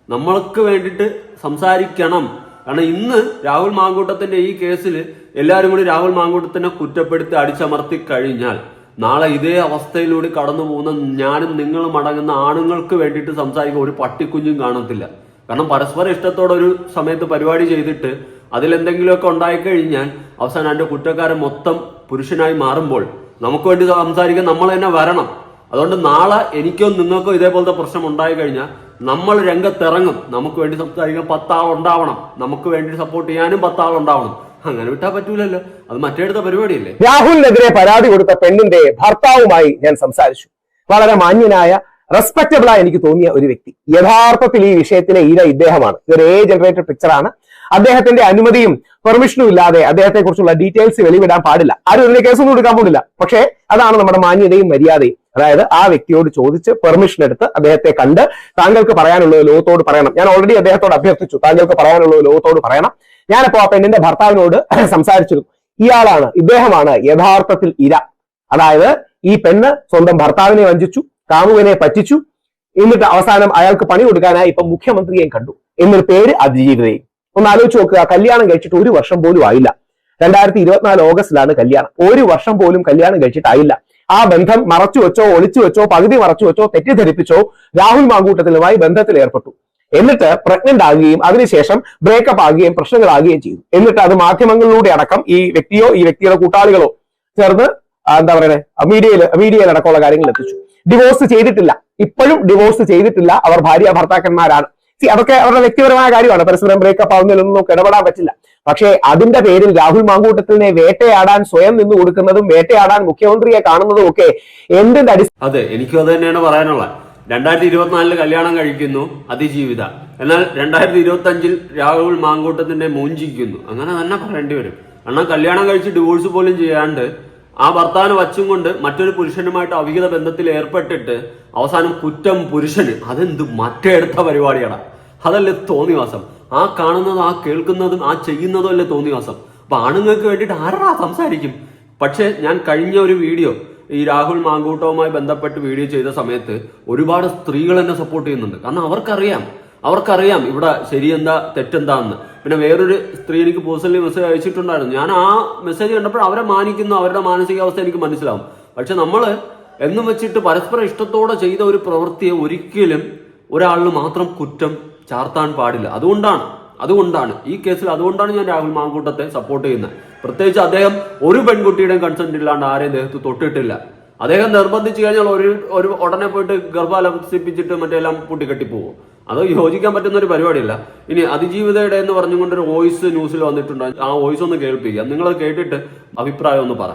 നമ്മൾക്ക് വേണ്ടിയിട്ട് സംസാരിക്കണം. കാരണം ഇന്ന് രാഹുൽ മാങ്കൂട്ടത്തിന്റെ ഈ കേസിൽ എല്ലാവരും കൂടി രാഹുൽ മാങ്കൂട്ടത്തിനെ കുറ്റപ്പെടുത്തി അടിച്ചമർത്തി കഴിഞ്ഞാൽ നാളെ ഇതേ അവസ്ഥയിലൂടെ കടന്നു പോകുന്ന ഞാനും നിങ്ങളും അടങ്ങുന്ന ആണുങ്ങൾക്ക് വേണ്ടിയിട്ട് സംസാരിക്കുക ഒരു പട്ടിക്കുഞ്ഞും കാണത്തില്ല. കാരണം പരസ്പര ഇഷ്ടത്തോടെ ഒരു സമയത്ത് പരിപാടി ചെയ്തിട്ട് അതിലെന്തെങ്കിലുമൊക്കെ ഉണ്ടായിക്കഴിഞ്ഞാൽ അവസാനം അതിന്റെ കുറ്റക്കാരൻ മൊത്തം പുരുഷനായി മാറുമ്പോൾ നമുക്ക് വേണ്ടി സംസാരിക്കാൻ നമ്മൾ തന്നെ വരണം. അതുകൊണ്ട് നാളെ എനിക്കോ നിങ്ങൾക്കോ ഇതേപോലത്തെ പ്രശ്നം ഉണ്ടായി കഴിഞ്ഞാൽ നമ്മൾ രംഗത്തിറങ്ങും. നമുക്ക് വേണ്ടി സംസാരിക്കാൻ പത്താൾ ഉണ്ടാവണം നമുക്ക് വേണ്ടി സപ്പോർട്ട് ചെയ്യാനും പത്താൾ ഉണ്ടാവണം അങ്ങനെ വിട്ടാ പറ്റൂലല്ലോ. അത് മറ്റേടുത്ത പരിപാടിയല്ലേ? രാഹുലിനെതിരെ പരാതി കൊടുത്ത പെണ്ണിന്റെ ഭർത്താവുമായി ഞാൻ സംസാരിച്ചു. വളരെ മാന്യനായ റെസ്പെക്റ്റബിളായി എനിക്ക് തോന്നിയ ഒരു വ്യക്തി. യഥാർത്ഥത്തിൽ ഈ വിഷയത്തിലെ ഈര ഇദ്ദേഹമാണ്. ഇതൊരു എ ജനറേറ്റഡ് പിക്ചറാണ് അദ്ദേഹത്തിന്റെ അനുമതിയും പെർമിഷനും ഇല്ലാതെ അദ്ദേഹത്തെ കുറിച്ചുള്ള ഡീറ്റെയിൽസ് വെളിവിടാൻ പാടില്ല. ആരും ഇതിന് കേസൊന്നും എടുക്കാൻ പാടില്ല പക്ഷേ അതാണ് നമ്മുടെ മാന്യതയും മര്യാദയും. അതായത് ആ വ്യക്തിയോട് ചോദിച്ച് പെർമിഷൻ എടുത്ത് അദ്ദേഹത്തെ കണ്ട് താങ്കൾക്ക് പറയാനുള്ളത് ലോകത്തോട് പറയണം. ഞാൻ ഓൾറെഡി അദ്ദേഹത്തോട് അഭ്യർത്ഥിച്ചു. താങ്കൾക്ക് പറയാനുള്ളത് ലോകത്തോട് പറയണം. ഞാനിപ്പോ ആ പെണ്ണിന്റെ ഭർത്താവിനോട് സംസാരിച്ചിരുന്നു. ഇയാളാണ് ഇദ്ദേഹമാണ് യഥാർത്ഥത്തിൽ ഇര. അതായത് ഈ പെണ്ണ് സ്വന്തം ഭർത്താവിനെ വഞ്ചിച്ചു കാമുകനെ പറ്റിച്ചു. എന്നിട്ട് അവസാനം അയാൾക്ക് പണി കൊടുക്കാനായി ഇപ്പൊ മുഖ്യമന്ത്രിയെയും കണ്ടു. എന്നൊരു പേര് അതിജീവിതയും. ഒന്ന് ആലോചിച്ച് നോക്കുക കല്യാണം കഴിച്ചിട്ട് ഒരു വർഷം പോലും ആയില്ല. രണ്ടായിരത്തി ഇരുപത്തിനാല് ഓഗസ്റ്റിലാണ് കല്യാണം. ഒരു വർഷം പോലും കല്യാണം കഴിച്ചിട്ടായില്ല. ആ ബന്ധം മറച്ചു വെച്ചോ ഒളിച്ചു വെച്ചോ പകുതി മറച്ചു വെച്ചോ തെറ്റിദ്ധരിപ്പിച്ചോ രാഹുൽ മാങ്കൂട്ടത്തിലുമായി ബന്ധത്തിൽ ഏർപ്പെട്ടു. എന്നിട്ട് പ്രഗ്നന്റ് ആകുകയും അതിനുശേഷം ബ്രേക്കപ്പ് ആകുകയും പ്രശ്നങ്ങളാകുകയും ചെയ്തു. എന്നിട്ട് അത് മാധ്യമങ്ങളിലൂടെ അടക്കം ഈ വ്യക്തിയോ ഈ വ്യക്തിയുടെ കൂട്ടാളികളോ ചേർന്ന് എന്താ പറയുന്നത് മീഡിയയിൽ മീഡിയയിൽ അടക്കമുള്ള കാര്യങ്ങൾ എത്തിച്ചു. ഡിവോഴ്സ് ചെയ്തിട്ടില്ല. ഇപ്പോഴും ഡിവോഴ്സ് ചെയ്തിട്ടില്ല. അവർ ഭാര്യ ഭർത്താക്കന്മാരാണ്. അതൊക്കെ അവരുടെ വ്യക്തിപരമായ കാര്യമാണ്. പരസ്പരം ബ്രേക്കപ്പ് ആവുന്നതിലൊന്നും നമുക്ക് ഇടപെടാൻ പറ്റില്ല. പക്ഷേ അതിന്റെ പേരിൽ രാഹുൽ മാങ്കൂട്ടത്തിനെ വേട്ടയാടാൻ സ്വയം നിന്ന് കൊടുക്കുന്നതും വേട്ടയാടാൻ മുഖ്യമന്ത്രിയെ കാണുന്നതും ഒക്കെ എന്തിന്റെ അടിസ്ഥാന അതെ എനിക്കും അത് തന്നെയാണ് പറയാനുള്ളത്. രണ്ടായിരത്തി ഇരുപത്തിനാലിൽ കല്യാണം കഴിക്കുന്നു അതിജീവിത. എന്നാൽ രണ്ടായിരത്തി ഇരുപത്തി അഞ്ചിൽ രാഹുൽ മാങ്കൂട്ടത്തിന്റെ മൂഞ്ചിക്കുന്നു. അങ്ങനെ തന്നെ പറയേണ്ടി വരും. കാരണം കല്യാണം കഴിച്ച് ഡിവോഴ്സ് പോലും ചെയ്യാണ്ട് ആ ഭർത്താവിനെ വച്ചും കൊണ്ട് മറ്റൊരു പുരുഷനുമായിട്ട് അവിഹിത ബന്ധത്തിൽ ഏർപ്പെട്ടിട്ട് അവസാനം കുറ്റം പുരുഷന്. അതെന്ത് മറ്റെടുത്ത പരിപാടിയാണ് അതല്ലേ തോന്നിവാസം. ആ കാണുന്നതും ആ കേൾക്കുന്നതും ആ ചെയ്യുന്നതും അല്ലേ തോന്നിവാസം അപ്പൊ ആണുങ്ങൾക്ക് വേണ്ടിയിട്ട് ആരാ സംസാരിക്കും? പക്ഷെ ഞാൻ കഴിഞ്ഞ ഒരു വീഡിയോ ഈ രാഹുൽ മാങ്കൂട്ടവുമായി ബന്ധപ്പെട്ട് വീഡിയോ ചെയ്ത സമയത്ത് ഒരുപാട് സ്ത്രീകൾ എന്നെ സപ്പോർട്ട് ചെയ്യുന്നുണ്ട്. കാരണം അവർക്കറിയാം അവർക്കറിയാം ഇവിടെ ശരിയെന്താ തെറ്റെന്താന്ന്. പിന്നെ വേറൊരു സ്ത്രീ എനിക്ക് പേഴ്സണലി മെസ്സേജ് അയച്ചിട്ടുണ്ടായിരുന്നു. ഞാൻ ആ മെസ്സേജ് കണ്ടപ്പോൾ അവരെ മാനിക്കുന്നു അവരുടെ മാനസികാവസ്ഥ എനിക്ക് മനസ്സിലാവും. പക്ഷെ നമ്മൾ എന്നും വെച്ചിട്ട് പരസ്പരം ഇഷ്ടത്തോടെ ചെയ്ത ഒരു പ്രവൃത്തിയെ ഒരിക്കലും ഒരാളിൽ മാത്രം കുറ്റം ചാർത്താൻ പാടില്ല. അതുകൊണ്ടാണ് അതുകൊണ്ടാണ്. ഈ കേസിൽ അതുകൊണ്ടാണ് ഞാൻ രാഹുൽ മാങ്കൂട്ടത്തെ സപ്പോർട്ട് ചെയ്യുന്നത്. പ്രത്യേകിച്ച് അദ്ദേഹം ഒരു പെൺകുട്ടിയുടെയും കൺസെന്റ് ഇല്ലാണ്ട് ആരെയും ദേഹത്ത് തൊട്ടിട്ടില്ല. അദ്ദേഹം നിർബന്ധിച്ചു കഴിഞ്ഞാൽ ഒരു ഒരു ഉടനെ പോയിട്ട് ഗർഭാലംസിപ്പിച്ചിട്ട് മറ്റെല്ലാം പൂട്ടിക്കെട്ടി പോകും അത് യോജിക്കാൻ പറ്റുന്ന ഒരു പരിപാടിയല്ല. ഇനി അതിജീവിതയുടെ എന്ന് പറഞ്ഞുകൊണ്ട് ഒരു വോയിസ് ന്യൂസിൽ വന്നിട്ടുണ്ട്. ആ വോയിസ് ഒന്ന് കേൾപ്പിക്കുക. നിങ്ങൾ കേട്ടിട്ട് അഭിപ്രായം ഒന്ന് പറ.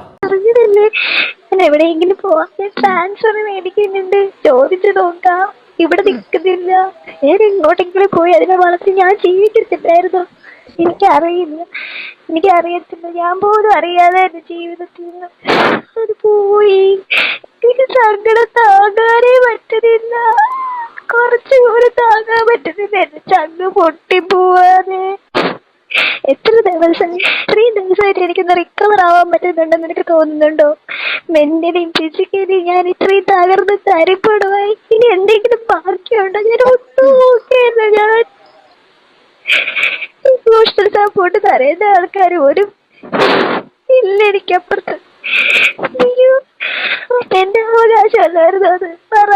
എവിടെയെങ്കിലും പോവാൻ ട്രാൻസ്ഫർ മേടിക്കുന്നുണ്ട് ചോദിച്ചു നോക്കാം ഇവിടെ നിൽക്കുന്നില്ല. ഞാൻ എങ്ങോട്ടെങ്കിലും പോയി അതിനെ വളർത്തി ഞാൻ ജീവിക്കത്തില്ലായിരുന്നു എനിക്കറിയില്ല. എനിക്കറിയത്തില്ല. ഞാൻ പോലും അറിയാതെ എന്റെ ജീവിതത്തിൽ നിന്ന് അത് പോയി. എനിക്ക് സങ്കടം താങ്ങാനേ പറ്റുന്നില്ല. കുറച്ചുകൂടി താങ്ങാൻ പറ്റുന്നില്ല. എന്റെ ചങ്ങ് പൊട്ടിപ്പോവാതെ എത്ര ദിവസം ഇത്രയും ദിവസമായിട്ട് എനിക്കൊന്ന് റിക്കവർ ആവാൻ പറ്റുന്നുണ്ടെന്ന് എനിക്ക് തോന്നുന്നുണ്ടോ? മെന്റലി ഫിസിക്കലി ഞാൻ ഇത്രയും തകർന്ന് തരിപ്പെടുവായി ഇനി എന്തെങ്കിലും ബാക്കിയുണ്ടോ? ഞാൻ ഒന്നും നോക്കിയല്ല ഞാൻ. ഇമോഷണൽ സപ്പോർട്ട് തരേണ്ട ആൾക്കാർ ഒരു ഇല്ല എനിക്കപ്പുറത്ത്. അയ്യോ എന്റെ അവകാശമല്ലായിരുന്നു അത്? പറ.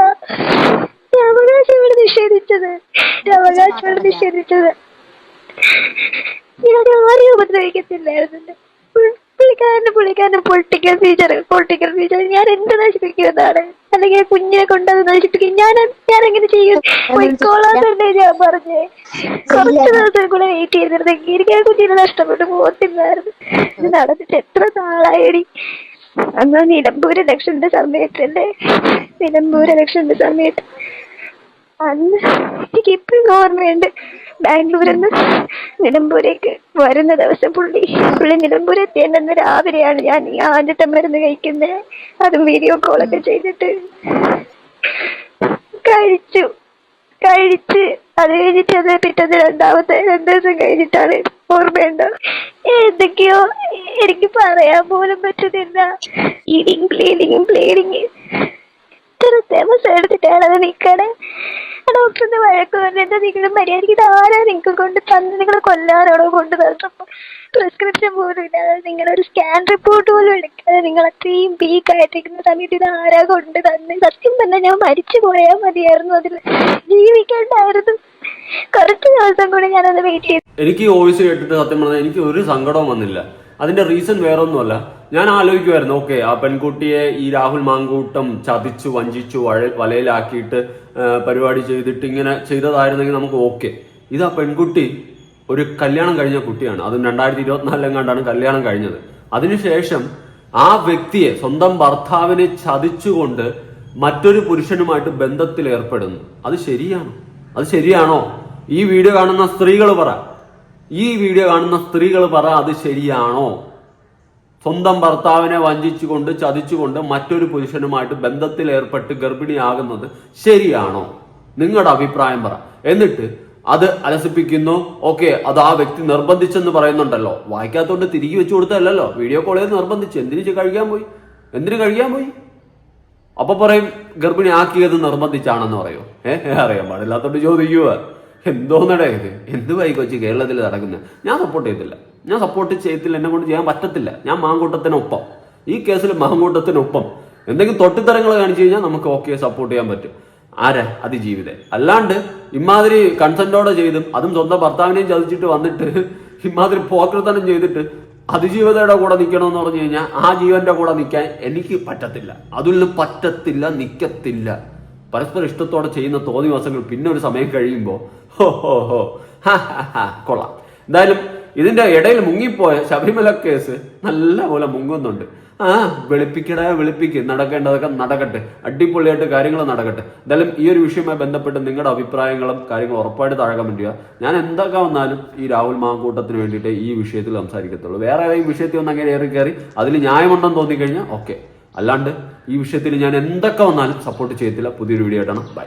അവകാശം ഇവിടെ നിഷേധിച്ചത്. എന്റെ അവകാശം ഇവിടെ നിഷേധിച്ചത്. ഞാൻ ആരെയും ഉപദ്രവിക്കത്തില്ലായിരുന്നു പുള്ളിക്കാരന് പുള്ളിക്കാരന് പൊളിറ്റിക്കൽ ഫീച്ചർ പൊളിറ്റിക്കൽ ഫീച്ചർ ഞാൻ എന്ത് നശിപ്പിക്കുന്നതാണ് അല്ലെങ്കിൽ കുഞ്ഞിനെ കൊണ്ടത് നശിപ്പിക്കും. ഞാൻ ഞാൻ എങ്ങനെ ചെയ്യും? പൊയ്ക്കോളാൻ തന്നെ ഞാൻ പറഞ്ഞേ? കുറച്ച് ദിവസം കൂടെ വെയിറ്റ് ചെയ്തിരുന്നെങ്കിൽ എനിക്ക് ആ കുഞ്ഞിനെ നഷ്ടപ്പെട്ടു പോകത്തില്ലായിരുന്നു. ഇത് നടന്നിട്ട് എത്ര നാളായി അന്ന് നിലമ്പൂര് ഇലക്ഷന്റെ സമയത്തല്ലേ? നിലമ്പൂര് ഇലക്ഷന്റെ സമയത്ത്. അന്ന് എനിക്ക് ഇപ്പോഴും ഓർമ്മയുണ്ട്. ബാംഗ്ലൂരിൽ നിന്ന് നിലമ്പൂരേക്ക് വരുന്ന ദിവസം പുള്ളി പുള്ളി നിലമ്പൂർ എത്തിയെന്ന് രാവിലെയാണ് ഞാൻ ഈ ആദ്യത്തെ മരുന്ന് കഴിക്കുന്നത് അതും വീഡിയോ കോളൊക്കെ ചെയ്തിട്ട്. കഴിച്ചു. കഴിച്ച്. അത് കഴിഞ്ഞിട്ട് അത് പിറ്റേന്ന് രണ്ടാമത്തെ രണ്ടു ദിവസം കഴിഞ്ഞിട്ടാണ് ഓർമ്മയുണ്ടോ. എന്തൊക്കെയോ എനിക്ക് പറയാൻ പോലും പറ്റുന്നില്ല. ഈഡിങ് ബ്ലീഡിങ് ബ്ലീഡിങ് ഇത്ര ദിവസം എടുത്തിട്ടാണ് അത് നിക്കണേ. ഡോക്ടറിന്റെ വഴക്ക് പറഞ്ഞിട്ട് നിങ്ങൾ മര്യാദയ്ക്ക് ഇത് ആരാ നിങ്ങൾക്ക് കൊണ്ട് തന്ന് നിങ്ങൾ കൊല്ലാനാണോ കൊണ്ട് തന്നപ്പോ പ്രിസ്ക്രിപ്ഷൻ പോലും ഇല്ലാതെ നിങ്ങളൊരു സ്കാൻ റിപ്പോർട്ട് പോലും എടുക്കാതെ നിങ്ങൾ അത്രയും വീക്ക് ആയിട്ടിരിക്കുന്ന സമയത്ത് ഇത് ആരാ കൊണ്ട് തന്നെ സത്യം തന്നെ ഞാൻ മരിച്ചു പോയാൽ മതിയായിരുന്നു അതിൽ ജീവിക്കേണ്ടായിരുന്നു. കുറച്ച് ദിവസം കൂടി ഞാനത് വെയിറ്റ് ചെയ്തു എനിക്ക് വോയിസ് കേട്ടിട്ട് സത്യം പറഞ്ഞാൽ എനിക്ക് ഒരു സങ്കടവും വന്നില്ല. അതിന്റെ റീസൺ വേറൊന്നുമല്ല. ഞാൻ ആലോചിക്കുമായിരുന്നു ഓക്കെ ആ പെൺകുട്ടിയെ ഈ രാഹുൽ മാങ്കൂട്ടം ചതിച്ചു വഞ്ചിച്ചു വലയിലാക്കിയിട്ട് പരിപാടി ചെയ്തിട്ട് ഇങ്ങനെ ചെയ്തതായിരുന്നെങ്കിൽ നമുക്ക് ഓക്കെ ഇത് ആ പെൺകുട്ടി ഒരു കല്യാണം കഴിഞ്ഞ കുട്ടിയാണ്. അതും രണ്ടായിരത്തി ഇരുപത്തിനാലിലെങ്ങാണ്ടാണ് കല്യാണം കഴിഞ്ഞത്. അതിനുശേഷം ആ വ്യക്തിയെ സ്വന്തം ഭർത്താവിനെ ചതിച്ചുകൊണ്ട് മറ്റൊരു പുരുഷനുമായിട്ട് ബന്ധത്തിൽ ഏർപ്പെടുന്നു അത് ശരിയാണോ? അത് ശരിയാണോ? ഈ വീഡിയോ കാണുന്ന സ്ത്രീകൾ പറ. ഈ വീഡിയോ കാണുന്ന സ്ത്രീകൾ പറ അത് ശരിയാണോ? സ്വന്തം ഭർത്താവിനെ വഞ്ചിച്ചുകൊണ്ട് ചതിച്ചുകൊണ്ട് മറ്റൊരു പുരുഷനുമായിട്ട് ബന്ധത്തിൽ ഏർപ്പെട്ട് ഗർഭിണിയാകുന്നത് ശരിയാണോ? നിങ്ങളുടെ അഭിപ്രായം പറ. എന്നിട്ട് അത് അലസിപ്പിക്കുന്നു. ഓക്കെ അത് ആ വ്യക്തി നിർബന്ധിച്ചെന്ന് പറയുന്നുണ്ടല്ലോ. വായിക്കാത്തോണ്ട് തിരികെ വെച്ചു കൊടുത്തല്ലോ വീഡിയോ കോൾ ചെയ്ത് നിർബന്ധിച്ചു. എന്തിനു കഴിക്കാൻ പോയി? എന്തിനു കഴിക്കാൻ പോയി? അപ്പൊ പറയും ഗർഭിണി ആക്കിയത് നിർബന്ധിച്ചാണെന്ന് പറയോ. ഏഹ് അറിയാൻ പാടില്ലാത്തോണ്ട് ചോദിക്കുക എന്തോന്നടേ ഇത്? എന്ത് വൈ കൊച്ചി കേരളത്തിൽ നടക്കുന്നത് ഞാൻ സപ്പോർട്ട് ചെയ്തില്ല ഞാൻ സപ്പോർട്ട് ചെയ്യത്തില്ല എന്നെ കൊണ്ട് ചെയ്യാൻ പറ്റത്തില്ല. ഞാൻ മാങ്കൂട്ടത്തിനൊപ്പം. ഈ കേസിൽ മാങ്കൂട്ടത്തിനൊപ്പം. എന്തെങ്കിലും തൊട്ടിത്തരങ്ങൾ കാണിച്ചു കഴിഞ്ഞാൽ നമുക്ക് ഓക്കെ സപ്പോർട്ട് ചെയ്യാൻ പറ്റും. ആരാ? അതിജീവിത. അല്ലാണ്ട് ഇമാതിരി കൺസെന്റോടെ ചെയ്തും അതും സ്വന്തം ഭർത്താവിനെയും ചതിച്ചിട്ട് വന്നിട്ട് ഇമാതിരി പോക്രത്തനം ചെയ്തിട്ട് അതിജീവിതയുടെ കൂടെ നിൽക്കണമെന്ന് പറഞ്ഞു കഴിഞ്ഞാൽ ആ ജീവന്റെ കൂടെ നിൽക്കാൻ എനിക്ക് പറ്റത്തില്ല. അതിൽ പറ്റത്തില്ല നിൽക്കത്തില്ല പരസ്പരം ഇഷ്ടത്തോടെ ചെയ്യുന്ന തോന്നി ദിവസങ്ങൾ പിന്നെ ഒരു സമയം കഴിയുമ്പോൾ ഹോ ഹോ ഹോ. കൊള്ളാം. എന്തായാലും ഇതിന്റെ ഇടയിൽ മുങ്ങിപ്പോയ ശബരിമല കേസ് നല്ല പോലെ മുങ്ങുന്നുണ്ട്. ആ വെളുപ്പിക്കട വെളുപ്പിക്ക്. നടക്കേണ്ടതൊക്കെ നടക്കട്ടെ. അടിപൊളിയായിട്ട് കാര്യങ്ങൾ നടക്കട്ടെ. എന്തായാലും ഈ ഒരു വിഷയവുമായി ബന്ധപ്പെട്ട് നിങ്ങളുടെ അഭിപ്രായങ്ങളും കാര്യങ്ങളും ഉറപ്പായിട്ട് താഴെ ചെയ്യുക. ഞാൻ എന്തൊക്കെ വന്നാലും ഈ രാഹുൽ മാങ്കൂട്ടത്തിന് വേണ്ടിയിട്ട് ഈ വിഷയത്തിൽ സംസാരിക്കത്തുള്ളൂ. വേറെ ഏതെങ്കിലും വിഷയത്തിൽ ഒന്ന് അങ്ങനെ ഏറി കയറി അതിൽ ന്യായമുണ്ടെന്ന് തോന്നിക്കഴിഞ്ഞാൽ ഓക്കെ അല്ലാണ്ട് ഈ വിഷയത്തിൽ ഞാൻ എന്തൊക്കെ വന്നാലും സപ്പോർട്ട് ചെയ്യത്തില്ല. പുതിയൊരു വീഡിയോ ആയിട്ടാണ്. ബൈ